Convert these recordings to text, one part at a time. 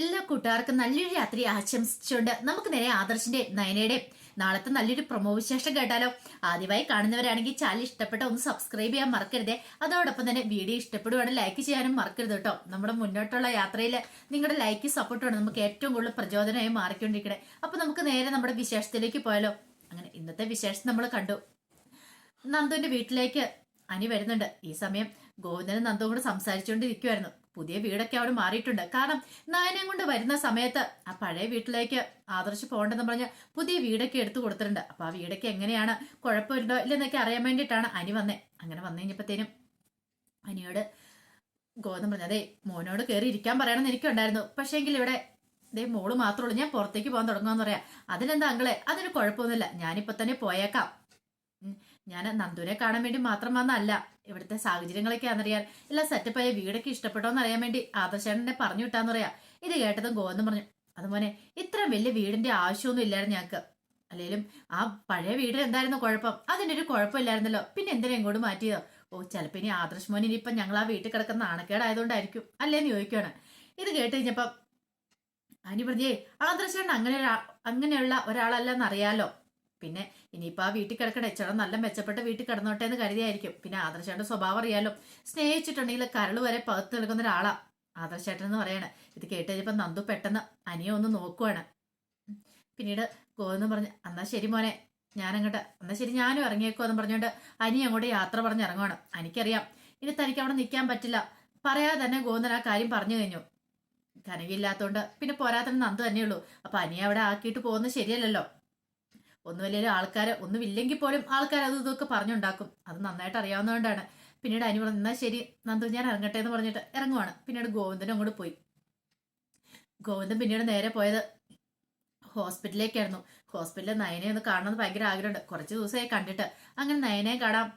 എല്ലാ കൂട്ടുകാർക്കും നല്ലൊരു രാത്രി ആശംസിച്ചുകൊണ്ട് നമുക്ക് നേരെ ആദർശിന്റെ നയനയുടെ നാളത്തെ നല്ലൊരു പ്രൊമോ വിശേഷം കേട്ടാലോ? ആദ്യമായി കാണുന്നവരാണെങ്കിൽ ചാനൽ ഇഷ്ടപ്പെട്ട ഒന്ന് സബ്സ്ക്രൈബ് ചെയ്യാൻ മറക്കരുത്. അതോടൊപ്പം തന്നെ വീഡിയോ ഇഷ്ടപ്പെടുവാണെങ്കിൽ ലൈക്ക് ചെയ്യാനും മറക്കരുത് കേട്ടോ. നമ്മുടെ മുന്നോട്ടുള്ള യാത്രയിൽ നിങ്ങളുടെ ലൈക്ക് സപ്പോർട്ടാണ് നമുക്ക് ഏറ്റവും കൂടുതൽ പ്രചോദനമായി മാറിക്കൊണ്ടിരിക്കണേ. അപ്പൊ നമുക്ക് നേരെ നമ്മുടെ വിശേഷത്തിലേക്ക് പോയാലോ? അങ്ങനെ ഇന്നത്തെ വിശേഷം നമ്മൾ കണ്ടു. നന്ദുവിന്റെ വീട്ടിലേക്ക് അനി വരുന്നുണ്ട്. ഈ സമയം ഗോവിന്ദനും നന്ദുവും കൂടെ സംസാരിച്ചുകൊണ്ടിരിക്കുവായിരുന്നു. പുതിയ വീടൊക്കെ അവിടെ മാറിയിട്ടുണ്ട്. കാരണം നയനം കൊണ്ട് വരുന്ന സമയത്ത് ആ പഴയ വീട്ടിലേക്ക് ആദർശ് പോകണ്ടെന്ന് പറഞ്ഞ് പുതിയ വീടൊക്കെ എടുത്തു കൊടുത്തിട്ടുണ്ട്. അപ്പൊ ആ വീടൊക്കെ എങ്ങനെയാണ്? കുഴപ്പമുണ്ടോ ഇല്ലെന്നൊക്കെ അറിയാൻ വേണ്ടിയിട്ടാണ് അനി വന്നേ. അങ്ങനെ വന്നു കഴിഞ്ഞപ്പോഴത്തേനും അനിയോട് ഗോതം പറഞ്ഞു അതെ മോനോട് കയറി ഇരിക്കാൻ പറയണമെന്ന് എനിക്കുണ്ടായിരുന്നു. പക്ഷേങ്കിൽ ഇവിടെ ദേ മോൾ മാത്രമേ ഉള്ളൂ. ഞാൻ പുറത്തേക്ക് പോകാൻ തുടങ്ങുമെന്ന് പറയാം. അതിനെന്താ അങ്കളെ? അതിന് കുഴപ്പമൊന്നുമില്ല. ഞാനിപ്പോ തന്നെ പോയേക്കാം. ഞാൻ നന്ദുവിനെ കാണാൻ വേണ്ടി മാത്രം വന്നല്ല ഇവിടുത്തെ സാഹചര്യങ്ങളൊക്കെ അറിയാൻ എല്ലാം സെറ്റപ്പായ വീടൊക്കെ ഇഷ്ടപ്പെട്ടോ അറിയാൻ വേണ്ടി ആദർശേട്ടനെ പറഞ്ഞു വിട്ടാന്ന് പറയാ. ഇത് കേട്ടതും ഗോവെന്ന് പറഞ്ഞു അതുപോലെ ഇത്ര വലിയ വീടിന്റെ ആവശ്യമൊന്നും ഇല്ലായിരുന്നു ഞങ്ങൾക്ക് അല്ലെങ്കിലും ആ പഴയ വീട് എന്തായിരുന്നു കുഴപ്പം? അതിന്റെ ഒരു കുഴപ്പമില്ലായിരുന്നല്ലോ പിന്നെ എന്തിനാ ഇങ്ങോട്ട് മാറ്റിയതോ? ഓ ചിലപ്പോ ഇനി ആദർശ് മോൻ ഇനിയിപ്പം ഞങ്ങൾ ആ വീട്ടിൽ കിടക്കുന്ന നാണക്കേടായതുകൊണ്ടായിരിക്കും അല്ലേന്ന് ചോദിക്കുകയാണ് ഇത് കേട്ട് കഴിഞ്ഞപ്പം അനി പറഞ്ഞേ ആദർശേട്ടൻ അങ്ങനെ അങ്ങനെയുള്ള ഒരാളല്ലെന്ന് അറിയാലോ പിന്നെ ഇനിയിപ്പോ ആ വീട്ടിൽ കിടക്കണേ ചേട്ടൻ നല്ല മെച്ചപ്പെട്ട വീട്ടിൽ കിടന്നോട്ടെ എന്ന് കരുതിയായിരിക്കും. പിന്നെ ആദർശേട്ടന്റെ സ്വഭാവം അറിയാലോ. സ്നേഹിച്ചിട്ടുണ്ടെങ്കിൽ കരൾ വരെ പകത്ത് നിൽക്കുന്ന ഒരാളാ ആദർശേട്ടൻ എന്ന് പറയണേ. ഇത് കേട്ട് നന്ദു പെട്ടെന്ന് അനിയെ ഒന്ന് നോക്കുവാണ്. പിന്നീട് ഗോവെന്ന് പറഞ്ഞു എന്നാ ശരി മോനെ ഞാനങ്ങോട്ട് എന്നാ ശരി ഞാനും ഇറങ്ങിയേക്കോ എന്ന് പറഞ്ഞുകൊണ്ട് അനി അങ്ങോട്ട് യാത്ര പറഞ്ഞ് ഇറങ്ങുവാണ്. എനിക്കറിയാം ഇനി തനിക്ക് അവിടെ നിൽക്കാൻ പറ്റില്ല. പറയാതെ തന്നെ ഗോവിന്ദൻ ആ കാര്യം പറഞ്ഞു കഴിഞ്ഞു. കനകില്ലാത്തോണ്ട് പിന്നെ പോരാത്തന്നെ നന്ദു തന്നെയുള്ളൂ. അപ്പൊ അനിയെ അവിടെ ആക്കിയിട്ട് പോകുന്നത് ശരിയല്ലല്ലോ. ഒന്നുമില്ലെങ്കിലും ആൾക്കാർ ഒന്നുമില്ലെങ്കിൽ പോലും ആൾക്കാർ അത് ഇതൊക്കെ പറഞ്ഞുണ്ടാക്കും. അത് നന്നായിട്ട് അറിയാവുന്നതുകൊണ്ടാണ്. പിന്നീട് അനി പറഞ്ഞു എന്നാ ശരി നന്ദു ഞാൻ ഇറങ്ങട്ടെ എന്ന് പറഞ്ഞിട്ട് ഇറങ്ങുവാണ്. പിന്നീട് ഗോവിന്ദനും അങ്ങോട്ട് പോയി. ഗോവിന്ദൻ പിന്നീട് നേരെ പോയത് ഹോസ്പിറ്റലിലേക്കായിരുന്നു. ഹോസ്പിറ്റലിൽ നയനെ ഒന്ന് കാണണമെന്ന് ഭയങ്കര ആഗ്രഹമുണ്ട്. കുറച്ച് ദിവസമായി കണ്ടിട്ട്. അങ്ങനെ നയനെ കാണാം.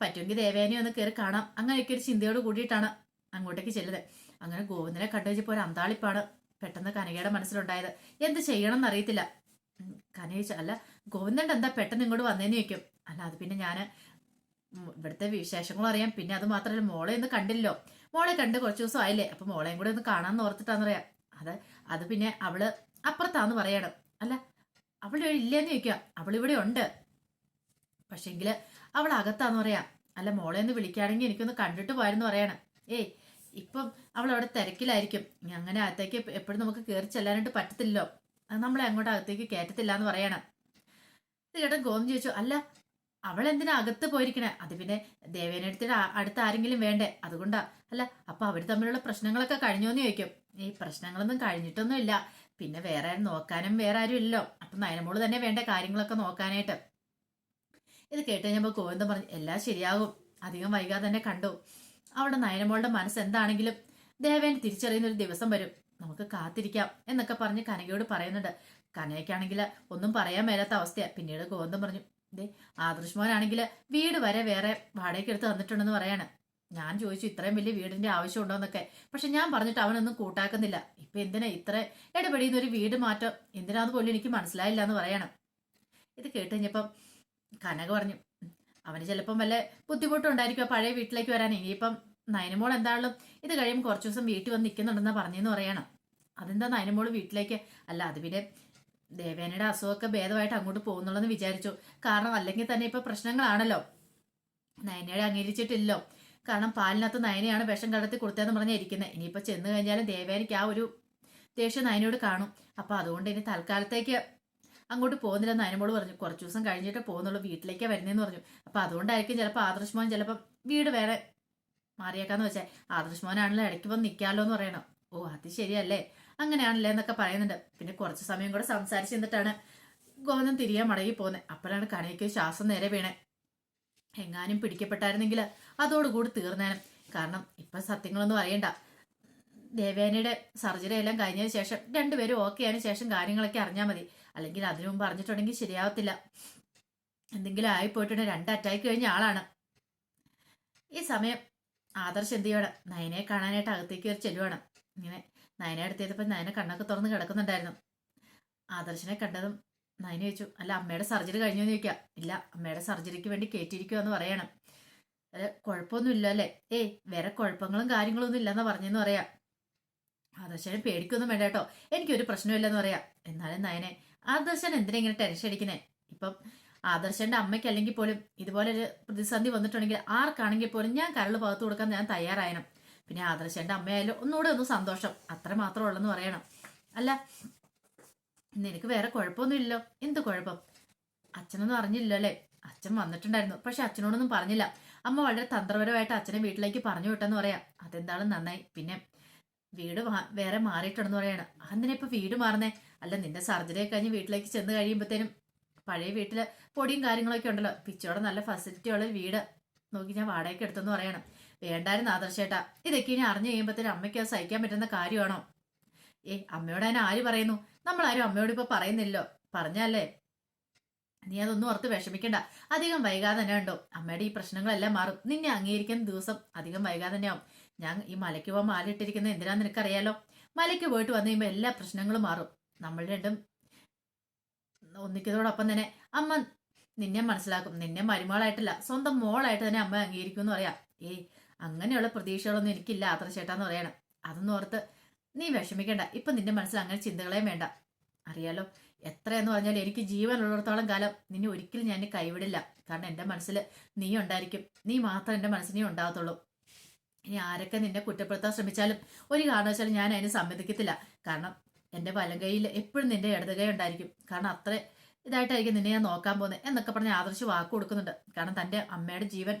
പറ്റുമെങ്കിൽ ദേവേനെ ഒന്ന് കയറി കാണാം. അങ്ങനെയൊക്കെ ഒരു ചിന്തയോട് കൂടിയിട്ടാണ് അങ്ങോട്ടേക്ക് ചെല്ലുന്നത്. അങ്ങനെ ഗോവിന്ദനെ കണ്ടു വെച്ചപ്പോൾ ഒരു അന്താളിപ്പാണ് പെട്ടെന്ന് കനകയുടെ മനസ്സിലുണ്ടായത്. എന്ത് ചെയ്യണം എന്നറിയത്തില്ല ചോദിച്ചു, അല്ല ഗോവിന്ദന്റെ എന്താ പെട്ടെന്ന് ഇങ്ങോട്ട് വന്നേന്ന് ചോദിക്കും. അല്ല അത് പിന്നെ ഞാൻ ഇവിടുത്തെ വിശേഷങ്ങളും അറിയാം. പിന്നെ അത് മാത്രമല്ല മോളെ ഒന്ന് കണ്ടില്ലോ. മോളെ കണ്ട് കുറച്ച് ദിവസം ആയില്ലേ? അപ്പൊ മോളെയും കൂടെ ഒന്ന് കാണാന്ന് ഓർത്തിട്ടാന്നറിയാം അത് അത് പിന്നെ അവൾ അപ്പുറത്താന്ന് പറയണം. അല്ല അവൾ ഇല്ലെന്ന് ചോദിക്കുക. അവളിവിടെ ഉണ്ട്. പക്ഷെങ്കിൽ അവൾ അകത്താന്ന് പറയാം. അല്ല മോളെ ഒന്ന് വിളിക്കുകയാണെങ്കിൽ എനിക്കൊന്ന് കണ്ടിട്ട് പോയെന്ന് പറയണം. ഏയ് ഇപ്പം അവൾ അവിടെ തിരക്കിലായിരിക്കും അങ്ങനെ അകത്തേക്ക് എപ്പോഴും നമുക്ക് കയറി ചെല്ലാനായിട്ട് പറ്റത്തില്ലല്ലോ. അത് നമ്മളെ അങ്ങോട്ട് അകത്തേക്ക് കയറ്റത്തില്ല എന്ന് പറയണം. ഇത് ചേട്ടൻ ഗോവിന്ദ് ചോദിച്ചു അല്ല അവൾ എന്തിനാ അകത്ത് പോയിരിക്കണേ? അത് പിന്നെ ദേവേനടുത്തിന് അടുത്ത് ആരെങ്കിലും വേണ്ടേ? അതുകൊണ്ടാ. അല്ല അപ്പൊ അവർ തമ്മിലുള്ള പ്രശ്നങ്ങളൊക്കെ കഴിഞ്ഞോന്ന് ചോദിക്കും. ഈ പ്രശ്നങ്ങളൊന്നും കഴിഞ്ഞിട്ടൊന്നും ഇല്ല പിന്നെ വേറെ നോക്കാനും വേറെ ആരും ഇല്ലല്ലോ. അപ്പൊ നയനമോൾ തന്നെ വേണ്ട കാര്യങ്ങളൊക്കെ നോക്കാനായിട്ട്? ഇത് കേട്ട് കഴിഞ്ഞപ്പോ ഗോവിന്ദൻ പറഞ്ഞു എല്ലാം ശരിയാകും. അധികം വൈകാതെ തന്നെ കണ്ടു. അവിടെ നയനമോളുടെ മനസ്സ് എന്താണെങ്കിലും ദേവേൻ തിരിച്ചറിയുന്ന ഒരു ദിവസം വരും. നമുക്ക് കാത്തിരിക്കാം എന്നൊക്കെ പറഞ്ഞ് കനകയോട് പറയുന്നുണ്ട്. കനകയ്ക്കാണെങ്കിൽ ഒന്നും പറയാൻ മേലാത്ത അവസ്ഥയാണ് പിന്നീട് ഗോവന്തം പറഞ്ഞു ദേ ആദർശ് മോനാണെങ്കിൽ വീട് വരെ വേറെ വാടകയ്ക്ക് എടുത്ത് തന്നിട്ടുണ്ടെന്ന് പറയാണ്. ഞാൻ ചോദിച്ചു ഇത്രയും വലിയ വീടിന്റെ ആവശ്യമുണ്ടോ എന്നൊക്കെ. പക്ഷെ ഞാൻ പറഞ്ഞിട്ട് അവനൊന്നും കൂട്ടാക്കുന്നില്ല. ഇപ്പൊ എന്തിനാ ഇത്ര ഇടപെടിയുന്ന ഒരു വീട് മാറ്റം? എന്തിനാന്ന് പോലും എനിക്ക് മനസ്സിലായില്ല എന്ന് പറയണം. ഇത് കേട്ട് കഴിഞ്ഞപ്പം കനക പറഞ്ഞു "ഉം, അവന് ചിലപ്പം വല്ല ബുദ്ധിമുട്ടുണ്ടായിരിക്കും പഴയ വീട്ടിലേക്ക് വരാൻ. ഇനിയിപ്പം നയനമോൾ എന്താണല്ലോ ഇത് കഴിയുമ്പോൾ കുറച്ച് ദിവസം വീട്ടിൽ വന്ന് നിൽക്കുന്നുണ്ടെന്നാ പറഞ്ഞെന്ന് പറയണം. അതെന്താ നയനമോൾ വീട്ടിലേക്ക്? അല്ല അത് പിന്നെ ദേവേനയുടെ അസുഖമൊക്കെ ഭേദമായിട്ട് അങ്ങോട്ട് പോകുന്നുള്ളെന്ന് വിചാരിച്ചു. കാരണം അല്ലെങ്കിൽ തന്നെ ഇപ്പൊ പ്രശ്നങ്ങളാണല്ലോ. നയനയുടെ അംഗീകരിച്ചിട്ടില്ലല്ലോ കാരണം പാലിനകത്ത് നയനയാണ് വിഷം കടത്തി കൊടുത്തതെന്ന് പറഞ്ഞാൽ ഇരിക്കുന്നത് ഇനിയിപ്പോ ചെന്ന് കഴിഞ്ഞാലും ദേവേനയ്ക്ക് ആ ഒരു ദേഷ്യം നയനോട് കാണും. അപ്പൊ അതുകൊണ്ട് ഇനി തൽക്കാലത്തേക്ക് അങ്ങോട്ട് പോകുന്നില്ല നയനമോൾ പറഞ്ഞു. കുറച്ച് ദിവസം കഴിഞ്ഞിട്ട് പോകുന്നുള്ളൂ വീട്ടിലേക്കേ വരുന്നതെന്ന് പറഞ്ഞു. അപ്പൊ അതുകൊണ്ടായിരിക്കും ചിലപ്പോൾ ആദർശ് മോൻ ചിലപ്പോൾ വീട് വേറെ മാറിയേക്കാന്ന് വെച്ചാൽ ആദർശ് മോനാണല്ലോ ഇടയ്ക്ക് വന്ന് നിൽക്കാമല്ലോ എന്ന് പറയണം. ഓ അത് ശരിയല്ലേ. അങ്ങനെയാണല്ലേ എന്നൊക്കെ പറയുന്നുണ്ട്. പിന്നെ കുറച്ച് സമയം കൂടെ സംസാരിച്ച് നിന്നിട്ടാണ് ഗോവിന്ദൻ തിരികെ മടങ്ങി പോകുന്നത് അപ്പോഴാണ് കനയ്ക്ക് ശ്വാസം നേരെ വീണേ. എങ്ങാനും പിടിക്കപ്പെട്ടായിരുന്നെങ്കിൽ അതോടുകൂടി തീർന്നേനെ. കാരണം ഇപ്പൊ സത്യങ്ങളൊന്നും അറിയണ്ട. ദേവേനയുടെ സർജറി എല്ലാം കഴിഞ്ഞതിന് ശേഷം രണ്ടുപേരും ഓക്കെ ആയതിനു ശേഷം കാര്യങ്ങളൊക്കെ അറിഞ്ഞാൽ മതി. അല്ലെങ്കിൽ അതിനു മുമ്പ് അറിഞ്ഞിട്ടുണ്ടെങ്കിൽ ശരിയാവത്തില്ല. എന്തെങ്കിലും ആയിപ്പോയിട്ടുണ്ടെങ്കിൽ രണ്ട് അറ്റാക്ക് കഴിഞ്ഞ ആളാണ്. ഈ സമയം ആദർശ് എന്ത് ചെയ്യണം? നയനെ കാണാനായിട്ട് അകത്തേക്ക് കയറി ചെല്ലുവാണ്. ഇങ്ങനെ നയനെ അടുത്തേതപ്പോൾ നയനെ കണ്ണൊക്കെ തുറന്ന് കിടക്കുന്നുണ്ടായിരുന്നു. ആദർശിനെ കണ്ടതും നയന ചോദിച്ചു അല്ല അമ്മയുടെ സർജറി കഴിഞ്ഞു എന്ന് ചോദിക്കാം. ഇല്ല അമ്മയുടെ സർജറിക്ക് വേണ്ടി കയറ്റിയിരിക്കുക എന്ന് പറയണം. അല്ല കുഴപ്പമൊന്നും ഇല്ല അല്ലേ? ഏയ് വേറെ കുഴപ്പങ്ങളും കാര്യങ്ങളും ഒന്നും ഇല്ലെന്ന് പറഞ്ഞെന്ന് പറയാം. ആദർശ് ആദർശനെ പേടിക്കൊന്നും വേണ്ട കേട്ടോ. എനിക്കൊരു പ്രശ്നമില്ലെന്ന് പറയാം. എന്നാലും നയനെ ആദർശൻ എന്തിനാ ഇങ്ങനെ ടെൻഷൻ അടിക്കുന്നേ? ഇപ്പം ആദർശന്റെ അമ്മയ്ക്ക് അല്ലെങ്കിൽ പോലും ഇതുപോലെ ഒരു പ്രതിസന്ധി വന്നിട്ടുണ്ടെങ്കിൽ ആർക്കാണെങ്കിൽ പോലും ഞാൻ കരൾ പകർത്തു കൊടുക്കാൻ ഞാൻ തയ്യാറായണം. പിന്നെ ആദർശന്റെ അമ്മയായാലും ഒന്നുകൂടെ ഒന്ന് സന്തോഷം. അത്ര മാത്രമേ ഉള്ളെന്ന് പറയണം. അല്ല നിനക്ക് വേറെ കുഴപ്പമൊന്നുമില്ലല്ലോ. എന്ത് കുഴപ്പം? അച്ഛനൊന്നും അറിഞ്ഞില്ലല്ലോ അല്ലേ? അച്ഛൻ വന്നിട്ടുണ്ടായിരുന്നു. പക്ഷെ അച്ഛനോടൊന്നും പറഞ്ഞില്ല. അമ്മ വളരെ തന്ത്രപരമായിട്ട് അച്ഛനെ വീട്ടിലേക്ക് പറഞ്ഞു വിട്ടെന്ന് പറയാം. അതെന്താണ് നന്നായി. പിന്നെ വീട് വേറെ മാറിയിട്ടുണ്ടെന്ന് പറയാണ്. അന്നിനെ ഇപ്പൊ വീട് മാറുന്നേ? അല്ല നിന്റെ സർജറി കഴിഞ്ഞ് വീട്ടിലേക്ക് ചെന്ന് കഴിയുമ്പോഴത്തേനും പഴയ വീട്ടിൽ പൊടിയും കാര്യങ്ങളൊക്കെ ഉണ്ടല്ലോ. പിച്ചോടെ നല്ല ഫെസിലിറ്റി ഉള്ള വീട്. നോക്കി ഞാൻ വാടകയ്ക്ക് എടുത്തെന്ന് പറയണം. വേണ്ടായിരുന്നു ആദർശേട്ടാ. ഇതൊക്കെ ഇനി അറിഞ്ഞു കഴിയുമ്പോഴത്തേനും അമ്മയ്ക്ക് അത് സഹിക്കാൻ പറ്റുന്ന കാര്യമാണോ? ഏ അമ്മയോട് അതിനെ ആര് പറയുന്നു? നമ്മളാരും അമ്മയോട് ഇപ്പൊ പറയുന്നില്ലോ പറഞ്ഞല്ലേ? നീ അതൊന്നും ഓർത്ത് വിഷമിക്കണ്ട. അധികം വൈകാതെ തന്നെ ഉണ്ടോ അമ്മയുടെ ഈ പ്രശ്നങ്ങളെല്ലാം മാറും. നിന്നെ അംഗീകരിക്കുന്ന ദിവസം അധികം വൈകാതെ തന്നെയാവും ഞാൻ ഈ മലയ്ക്ക് പോകാൻ മാലിട്ടിരിക്കുന്നത് എന്തിനാന്ന് നിനക്കറിയാലോ? മലയ്ക്ക് പോയിട്ട് വന്നു കഴിയുമ്പോൾ എല്ലാ പ്രശ്നങ്ങളും മാറും. നമ്മൾ രണ്ടും ഒന്നിക്കുന്നതോടൊപ്പം തന്നെ അമ്മ നിന്നെ മനസ്സിലാക്കും. നിന്നെ മരുമകളായിട്ടല്ല സ്വന്തം മോളായിട്ട് തന്നെ അമ്മ അംഗീകരിക്കും എന്ന് പറയാം. ഏയ് അങ്ങനെയുള്ള പ്രതീക്ഷകളൊന്നും എനിക്കില്ല അത്ര ചേട്ടാന്ന് പറയണം. അതൊന്നും ഓർത്ത് നീ വിഷമിക്കേണ്ട. ഇപ്പൊ നിന്റെ മനസ്സിൽ അങ്ങനെ ചിന്തകളേം വേണ്ട. അറിയാലോ എത്രയെന്ന് പറഞ്ഞാൽ എനിക്ക് ജീവനുള്ളിടത്തോളം കാലം നിന്നെ ഒരിക്കലും ഞാൻ കൈവിടില്ല. കാരണം എന്റെ മനസ്സിൽ നീ ഉണ്ടായിരിക്കും. നീ മാത്രം എന്റെ മനസ്സിനെ ഉണ്ടാകത്തുള്ളൂ. ഇനി ആരൊക്കെ നിന്നെ കുറ്റപ്പെടുത്താൻ ശ്രമിച്ചാലും ഒരു കാരണവശാലും ഞാൻ അതിന് സമ്മതിക്കത്തില്ല. കാരണം എന്റെ വലം എപ്പോഴും നിന്റെ ഇടത് കൈ ഉണ്ടായിരിക്കും. കാരണം അത്ര ഇതായിട്ടായിരിക്കും നിന്നെ ഞാൻ നോക്കാൻ പോകുന്നത് എന്നൊക്കെ പറഞ്ഞ് ആദർശ് വാക്ക് കൊടുക്കുന്നുണ്ട്. കാരണം തന്റെ അമ്മയുടെ ജീവൻ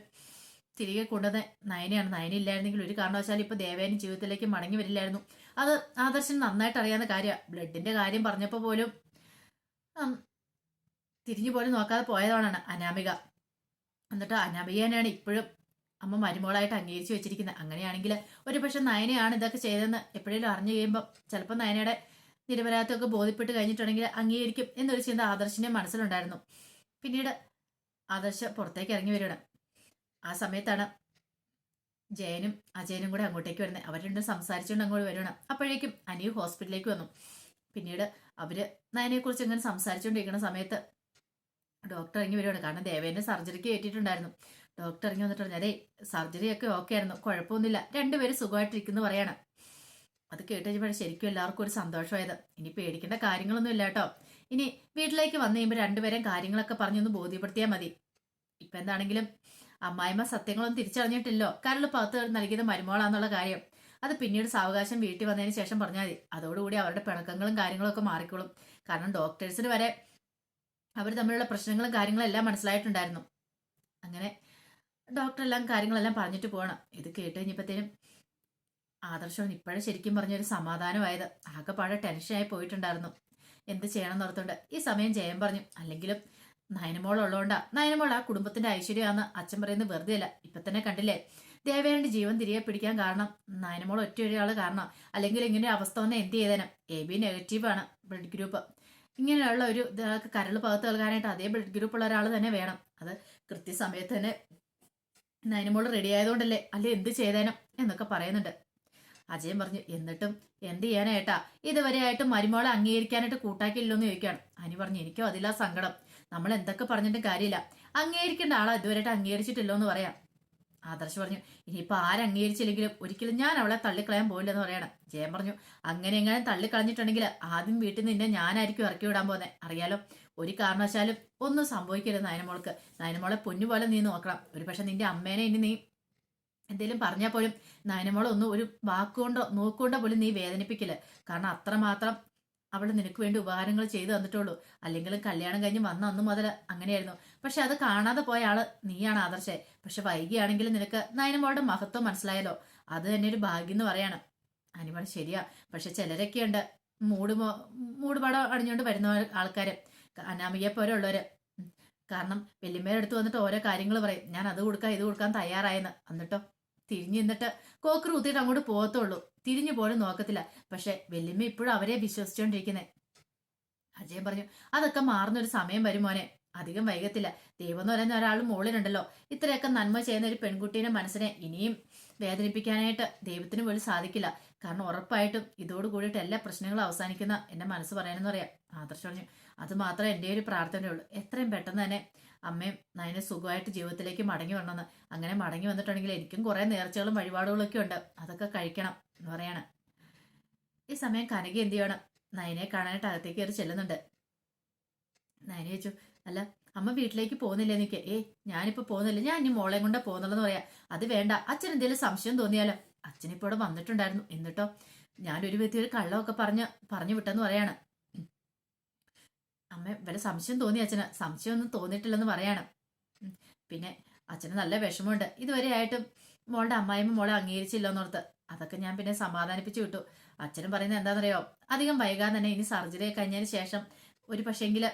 തിരികെ കൊണ്ടുവന്ന നയനയാണ്. നയന ഇല്ലായിരുന്നെങ്കിൽ ഒരു കാരണവശാലും ഇപ്പൊ ദേവേനും ജീവിതത്തിലേക്ക് മടങ്ങി വരില്ലായിരുന്നു. അത് ആദർശന് നന്നായിട്ട് അറിയാവുന്ന കാര്യമാണ് ബ്ലഡിന്റെ കാര്യം പറഞ്ഞപ്പോൾ പോലും തിരിഞ്ഞു പോലും നോക്കാതെ പോയതാണ് അനാമിക. എന്നിട്ട് അനാമികേനെയാണ് ഇപ്പോഴും അമ്മ മരുമോളായിട്ട് അംഗീകരിച്ചു വെച്ചിരിക്കുന്നത് അങ്ങനെയാണെങ്കിൽ ഒരു പക്ഷെ നയനയാണ് ഇതൊക്കെ ചെയ്തതെന്ന് എപ്പോഴേലും അറിഞ്ഞു കഴിയുമ്പോൾ ചിലപ്പോൾ നയനയുടെ നിരപരാധിത്വമൊക്കെ ബോധ്യപ്പെട്ട് കഴിഞ്ഞിട്ടുണ്ടെങ്കിൽ അംഗീകരിക്കും എന്നൊരു ചിന്ത ആദർശിന്റെ മനസ്സിലുണ്ടായിരുന്നു. പിന്നീട് ആദർശ പുറത്തേക്ക് ഇറങ്ങി വരികയാണ്. ആ സമയത്താണ് ജയനും അജയനും കൂടെ അങ്ങോട്ടേക്ക് വരുന്നത്. അവർ രണ്ടും സംസാരിച്ചുകൊണ്ട് അങ്ങോട്ട് വരണം അപ്പോഴേക്കും അനിയു ഹോസ്പിറ്റലിലേക്ക് വന്നു. പിന്നീട് അവർ നയനെക്കുറിച്ച് ഇങ്ങനെ സംസാരിച്ചുകൊണ്ടിരിക്കുന്ന സമയത്ത് ഡോക്ടർ ഇറങ്ങി വരുവാണ് കാരണം ദേവേന്റെ സർജറിക്ക് കയറ്റിയിട്ടുണ്ടായിരുന്നു ഡോക്ടർ ഇറങ്ങി വന്നിട്ടുണ്ടായിരുന്നു അതെ സർജറി ഒക്കെ ഓക്കെ ആയിരുന്നു. കുഴപ്പമൊന്നുമില്ല. രണ്ടുപേരും സുഖമായിട്ടിരിക്കുന്നു പറയാണ്. അത് കേട്ട് ശരിക്കും എല്ലാവർക്കും ഒരു സന്തോഷമായത്. ഇനി പേടിക്കേണ്ട കാര്യങ്ങളൊന്നും ഇല്ല കേട്ടോ. ഇനി വീട്ടിലേക്ക് വന്നു കഴിയുമ്പോൾ രണ്ടുപേരും കാര്യങ്ങളൊക്കെ പറഞ്ഞൊന്ന് ബോധ്യപ്പെടുത്തിയാൽ മതി. ഇപ്പൊ എന്താണെങ്കിലും അമ്മായിമ്മ സത്യങ്ങളൊന്നും തിരിച്ചറിഞ്ഞിട്ടില്ലോ. കാരണം പകത്ത് നൽകിയത് മരുമോളാന്നുള്ള കാര്യം. അത് പിന്നീട് സാവകാശം വീട്ടിൽ വന്നതിന് ശേഷം പറഞ്ഞാൽ മതി. അതോടുകൂടി അവരുടെ പിണക്കങ്ങളും കാര്യങ്ങളൊക്കെ മാറിക്കോളും. കാരണം ഡോക്ടേഴ്സിന് വരെ അവർ തമ്മിലുള്ള പ്രശ്നങ്ങളും കാര്യങ്ങളും എല്ലാം മനസ്സിലായിട്ടുണ്ടായിരുന്നു. അങ്ങനെ ഡോക്ടറെല്ലാം കാര്യങ്ങളെല്ലാം പറഞ്ഞിട്ട് പോകണം ഇത് കേട്ട് കഴിഞ്ഞപ്പോഴത്തേനും ആദർശം ഇപ്പോഴും ശരിക്കും പറഞ്ഞൊരു സമാധാനമായത്. ആകെപ്പാടെ ടെൻഷനായി പോയിട്ടുണ്ടായിരുന്നു. എന്ത് ചെയ്യണമെന്ന് എന്നോർത്തുണ്ട് ഈ സമയം ജയം പറഞ്ഞു അല്ലെങ്കിലും നയനമോൾ ഉള്ളതുകൊണ്ടാ നയനമോൾ ആ കുടുംബത്തിന്റെ ഐശ്വര്യമാണ് അച്ഛൻ പറയുന്നത് വെറുതെ അല്ല ഇപ്പൊ തന്നെ കണ്ടില്ലേ? ദേവയാന്റെ ജീവൻ തിരികെ പിടിക്കാൻ കാരണം നയനമോൾ ഒറ്റ ഒരാൾ കാരണം. അല്ലെങ്കിൽ ഇങ്ങനെ അവസ്ഥ ഒന്ന് എന്ത് ചെയ്തേനും? എ ബി നെഗറ്റീവ് ആണ്. Blood group. ഇങ്ങനെയുള്ള ഒരു ഇതൊക്കെ കരൾ പകത്ത് നൽകാനായിട്ട് അതേ ബ്ലഡ് ഗ്രൂപ്പ് ഉള്ള ഒരാൾ തന്നെ വേണം. അത് കൃത്യസമയത്ത് തന്നെ നയനമോൾ റെഡി ആയതുകൊണ്ടല്ലേ? അല്ലെ എന്ത് ചെയ്തേനും? എന്നൊക്കെ പറയുന്നുണ്ട്. അജയൻ പറഞ്ഞു എന്നിട്ടും എന്ത് ചെയ്യാനേട്ടാ ഇതുവരെ ആയിട്ട് മരുമോളെ അംഗീകരിക്കാനായിട്ട് കൂട്ടാക്കിയില്ലെന്ന് ചോദിക്കാണ് അനി പറഞ്ഞു എനിക്കോ അതിലാ സങ്കടം. നമ്മൾ എന്തൊക്കെ പറഞ്ഞിട്ടും കാര്യമില്ല. അംഗീകരിക്കേണ്ട ആളാ ഇതുവരെയായിട്ട് അംഗീകരിച്ചിട്ടില്ലോ എന്ന് പറയാം. ആദർശ് പറഞ്ഞു ഇനിയിപ്പോ ആരംഗീകരിച്ചില്ലെങ്കിലും ഒരിക്കലും ഞാൻ അവളെ തള്ളിക്കളയാൻ പോയില്ലെന്ന് പറയണം. ജയൻ പറഞ്ഞു അങ്ങനെ എങ്ങനെ തള്ളിക്കളഞ്ഞിട്ടുണ്ടെങ്കിൽ ആദ്യം വീട്ടിൽ നിന്ന് ഞാനായിരിക്കും ഇറക്കി വിടാൻ പോകുന്നത് അറിയാലോ ഒരു കാരണവശാലും ഒന്നും സംഭവിക്കരുത് നയനമോൾക്ക്. നയനമോളെ പൊന്നുപോലെ നീ നോക്കണം. ഒരു പക്ഷെ നിന്റെ അമ്മേനെ ഇനി നീ എന്തെങ്കിലും പറഞ്ഞാൽ പോലും നയനമോളൊന്നും ഒരു വാക്കുകൊണ്ടോ നോക്കുകൊണ്ടോ പോലും നീ വേദനിപ്പിക്കില്ല. കാരണം അത്രമാത്രം അവൾ നിനക്ക് വേണ്ടി ഉപകാരങ്ങൾ ചെയ്തു തന്നിട്ടുള്ളൂ. അല്ലെങ്കിലും കല്യാണം കഴിഞ്ഞ് വന്ന അന്ന് മുതൽ അങ്ങനെയായിരുന്നു. പക്ഷെ അത് കാണാതെ പോയ ആൾ നീയാണ് ആദർശേ. പക്ഷെ വൈകിയാണെങ്കിൽ നിനക്ക് നയനമോളുടെ മഹത്വം മനസ്സിലായല്ലോ. അത് തന്നെ ഒരു ഭാഗ്യം എന്ന് പറയാണ്. അനിമൾ ശരിയാ. പക്ഷെ ചിലരൊക്കെയുണ്ട് മൂട് മോ- മൂടുപടം അണിഞ്ഞുകൊണ്ട് വരുന്ന ആൾക്കാർ അനാമിയെ പോലെ ഉള്ളവര് കാരണം വെല്ലുമ്മേരെടുത്ത് വന്നിട്ട് ഓരോ കാര്യങ്ങൾ പറയും. ഞാൻ അത് കൊടുക്കാൻ ഇത് കൊടുക്കാൻ തയ്യാറായെന്ന്. എന്നിട്ടോ? തിരിഞ്ഞു നിന്നിട്ട് കോക്കർ കുത്തിയിട്ട് അങ്ങോട്ട് പോകത്തുള്ളൂ. തിരിഞ്ഞു പോലും നോക്കത്തില്ല. പക്ഷെ വെല്ലുമ്മ ഇപ്പോഴും അവരെ വിശ്വസിച്ചുകൊണ്ടിരിക്കുന്നേ അജയൻ പറഞ്ഞു അതൊക്കെ മാറുന്നൊരു സമയം വരും മോനെ. അധികം വൈകത്തില്ല. ദൈവം എന്ന് പറയുന്ന ഒരാൾ മുകളിലുണ്ടല്ലോ. ഇത്രയൊക്കെ നന്മ ചെയ്യുന്ന ഒരു പെൺകുട്ടിയുടെ മനസ്സിനെ ഇനിയും വേദനിപ്പിക്കാനായിട്ട് ദൈവത്തിന് പോലും സാധിക്കില്ല. കാരണം ഉറപ്പായിട്ടും ഇതോട് കൂടിയിട്ട് എല്ലാ പ്രശ്നങ്ങളും അവസാനിക്കുന്ന എന്റെ മനസ്സ് പറയണമെന്ന് പറയാം. ആദർശ് പറഞ്ഞു അത് മാത്രമേ എന്റെ ഒരു പ്രാർത്ഥനയുള്ളൂ. എത്രയും പെട്ടെന്ന് തന്നെ അമ്മയും നയനെ സുഖമായിട്ട് ജീവിതത്തിലേക്ക് മടങ്ങി വരണമെന്ന്. അങ്ങനെ മടങ്ങി വന്നിട്ടുണ്ടെങ്കിൽ എനിക്കും കുറേ നേർച്ചകളും വഴിപാടുകളൊക്കെ ഉണ്ട്. അതൊക്കെ കഴിക്കണം എന്ന് പറയാണ്. ഈ സമയം കനക എന്ത് ചെയ്യണം? നയനെ കാണാനായിട്ട് അകത്തേക്ക് കയറി ചെല്ലുന്നുണ്ട്. നയന ചോദിച്ചു അല്ല അമ്മ വീട്ടിലേക്ക് പോകുന്നില്ല എനിക്ക് ഏ ഞാനിപ്പോ പോകുന്നില്ല. ഞാൻ ഇനി മോളെ കൊണ്ട് പോകുന്നുള്ളെന്ന് പറയാം. അത് വേണ്ട. അച്ഛൻ എന്തെങ്കിലും സംശയം തോന്നിയാലോ? അച്ഛനിപ്പോ ഇവിടെ വന്നിട്ടുണ്ടായിരുന്നു. എന്നിട്ടോ ഞാനൊരു വ്യക്തി ഒരു കള്ളമൊക്കെ പറഞ്ഞ് പറഞ്ഞു വിട്ടെന്ന് പറയാണ്. അമ്മ വല്ല സംശയം തോന്നി അച്ഛന്. സംശയമൊന്നും തോന്നിയിട്ടില്ലെന്ന് പറയണം. പിന്നെ അച്ഛന് നല്ല വിഷമമുണ്ട്. ഇതുവരെ ആയിട്ടും മോളുടെ അമ്മായിമ്മ മോളെ അംഗീകരിച്ചില്ലെന്നോർത്ത് അതൊക്കെ ഞാൻ പിന്നെ സമാധാനിപ്പിച്ചു വിട്ടു. അച്ഛനും പറയുന്നത് എന്താണെന്നറിയോ? അധികം വൈകാതെ തന്നെ ഇനി സർജറി കഴിഞ്ഞതിന് ശേഷം ഒരു പക്ഷേങ്കിൽ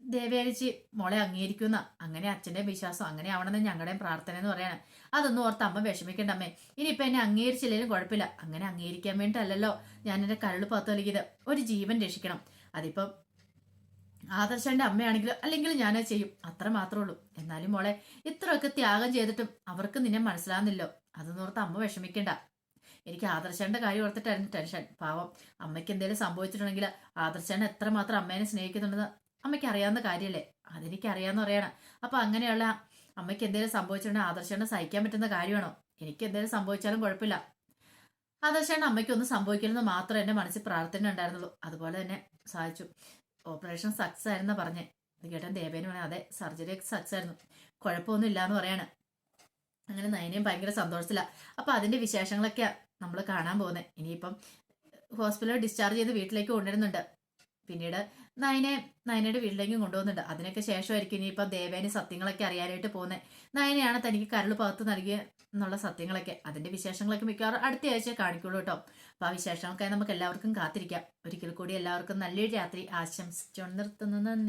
ദേവയാഴ്ച മോളെ അംഗീകരിക്കുന്ന അങ്ങനെ അച്ഛന്റെ വിശ്വാസം അങ്ങനെ ആവണമെന്ന് ഞങ്ങളുടെയും പ്രാർത്ഥന എന്ന് പറയാണ്. അതൊന്നും ഓർത്ത് അമ്മ വിഷമിക്കേണ്ട അമ്മേ. ഇനിയിപ്പോൾ എന്നെ അംഗീകരിച്ചില്ലെങ്കിലും കുഴപ്പമില്ല. അങ്ങനെ അംഗീകരിക്കാൻ വേണ്ടിയിട്ടല്ലല്ലോ ഞാൻ കരൾ പത്ത് നൽകിയത് ഒരു ജീവൻ രക്ഷിക്കണം. അതിപ്പം ആദർശന്റെ അമ്മയാണെങ്കിലും അല്ലെങ്കിൽ ഞാനേ ചെയ്യും. അത്ര മാത്രമേ ഉള്ളൂ. എന്നാലും മോളെ ഇത്രയൊക്കെ ത്യാഗം ചെയ്തിട്ടും അവർക്ക് നിന്നെ മനസ്സിലാകുന്നില്ലോ അതൊന്നും നോർത്ത് അമ്മ വിഷമിക്കണ്ട. എനിക്ക് ആദർശന്റെ കാര്യം ഓർത്തിട്ടായിരുന്നു ടെൻഷൻ. പാവം അമ്മയ്ക്ക് എന്തെങ്കിലും സംഭവിച്ചിട്ടുണ്ടെങ്കിൽ ആദർശനെ എത്രമാത്രം അമ്മേനെ സ്നേഹിക്കുന്നുണ്ടെന്ന് അമ്മയ്ക്ക് അറിയാവുന്ന കാര്യമല്ലേ അതെനിക്ക് അറിയാന്ന് പറയണം അപ്പൊ അങ്ങനെയുള്ള അമ്മയ്ക്ക് എന്തെങ്കിലും സംഭവിച്ചിട്ടുണ്ടെങ്കിൽ ആദർശനെ സഹിക്കാൻ പറ്റുന്ന കാര്യമാണോ? എനിക്ക് എന്തെങ്കിലും സംഭവിച്ചാലും കുഴപ്പമില്ല. ആദർശന്റെ അമ്മയ്ക്കൊന്നും സംഭവിക്കില്ലെന്ന് മാത്രം എന്റെ മനസ്സിൽ പ്രാർത്ഥന ഉണ്ടായിരുന്നുള്ളൂ. അതുപോലെ തന്നെ സാധിച്ചു. ഓപ്പറേഷൻ സക്സസ് ആയിരുന്ന പറഞ്ഞേ. അത് കേട്ടാൽ ദേവേന് പറഞ്ഞു അതെ സർജറി ഒക്കെ സക്സസ് ആയിരുന്നു. കുഴപ്പമൊന്നും ഇല്ലാന്ന് പറയാണ്. അങ്ങനെ നയനയും ഭയങ്കര സന്തോഷത്തില. അപ്പൊ അതിന്റെ വിശേഷങ്ങളൊക്കെ നമ്മൾ കാണാൻ പോകുന്നത് ഇനിയിപ്പം ഹോസ്പിറ്റലിൽ ഡിസ്ചാർജ് ചെയ്ത് വീട്ടിലേക്ക് കൊണ്ടുവരുന്നുണ്ട്. പിന്നീട് നയനെ നയനയുടെ വീട്ടിലേക്കും കൊണ്ടുപോകുന്നുണ്ട്. അതിനൊക്കെ ശേഷമായിരിക്കും ഇനിയിപ്പം ദേവേന് സത്യങ്ങളൊക്കെ അറിയാനായിട്ട് പോകുന്നത് നയനയാണ് തനിക്ക് കരൾ പകത്ത് നൽകിയ എന്നുള്ള സത്യങ്ങളൊക്കെ അതിന്റെ വിശേഷങ്ങളൊക്കെ മിക്കവാറും അടുത്ത ആഴ്ച കാണിക്കുള്ളൂ കേട്ടോ. അപ്പൊ ആ വിശേഷങ്ങൾക്കായി നമുക്ക് എല്ലാവർക്കും കാത്തിരിക്കാം. ഒരിക്കൽ കൂടി എല്ലാവർക്കും നല്ലൊരു രാത്രി ആശംസിച്ചുകൊണ്ട് നിർത്തുന്നു. നന്ദി.